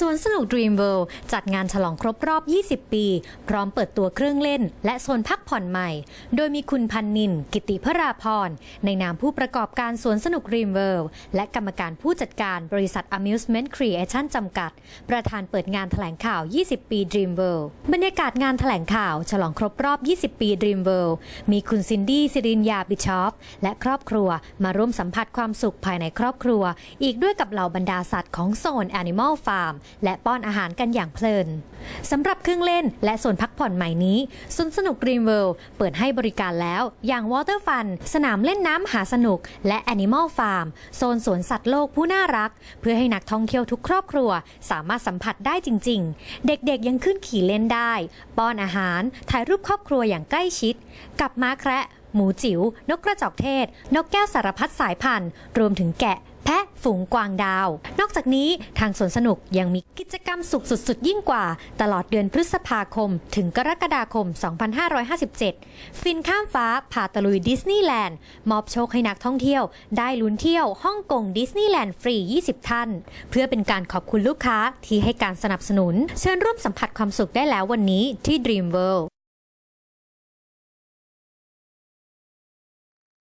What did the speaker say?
สวนสนุก Dream World จัดงานฉลองครบรอบ 20 ปี พร้อมเปิดตัวเครื่องเล่น และโซนพักผ่อนใหม่ โดยมีคุณพันนิน กิติพราพร ในนามผู้ประกอบการสวนสนุก Dream World และกรรมการผู้จัดการบริษัท Amusement Creation จำกัด ประธานเปิดงานแถลงข่าว 20 ปี Dream World บรรยากาศงานแถลงข่าว ฉลองครบรอบ 20 ปี Dream World มีคุณซินดี้สิรินยาบิชอฟและครอบครัวมาร่วมสัมผัสความสุขภายในครอบครัว อีกด้วยกับเหล่าบรรดาสัตว์ของโซน Animal Farm และป้อนอาหารกันอย่างเพลินสำหรับเครื่องเล่นและส่วนพักผ่อนใหม่นี้สวนสนุก Green World เปิดให้บริการแล้ว อย่าง Water Fun สนามเล่นน้ำหาสนุก และ Animal Farm โซนสวนสัตว์โลกผู้น่ารัก เพื่อให้นักท่องเที่ยวทุกครอบครัว สามารถสัมผัสได้จริง ๆ เด็กๆยังขึ้นขี่เล่นได้ ป้อนอาหารถ่ายรูปครอบครัวอย่างใกล้ชิด กับม้าแคระ หมูจิ๋ว นกกระจอกเทศ นกแก้วสารพัดสายพันธุ์ รวมถึงแกะ แพะ ฝูงกวางดาว นอกจากนี้ทางสวนสนุกยังมีกิจกรรมสุขสุดๆ ยิ่งกว่า ตลอดเดือนพฤษภาคม ถึงกรกฎาคม 2557 ฟินข้ามฟ้าพาตะลุยดิสนีย์แลนด์ มอบโชคให้นักท่องเที่ยว ได้ลุ้นเที่ยวฮ่องกงดิสนีย์แลนด์ฟรี 20 ท่าน เพื่อเป็นการขอบคุณลูกค้าที่ให้การสนับสนุน เชิญร่วมสัมผัสความสุขได้แล้ววันนี้ที่ Dream World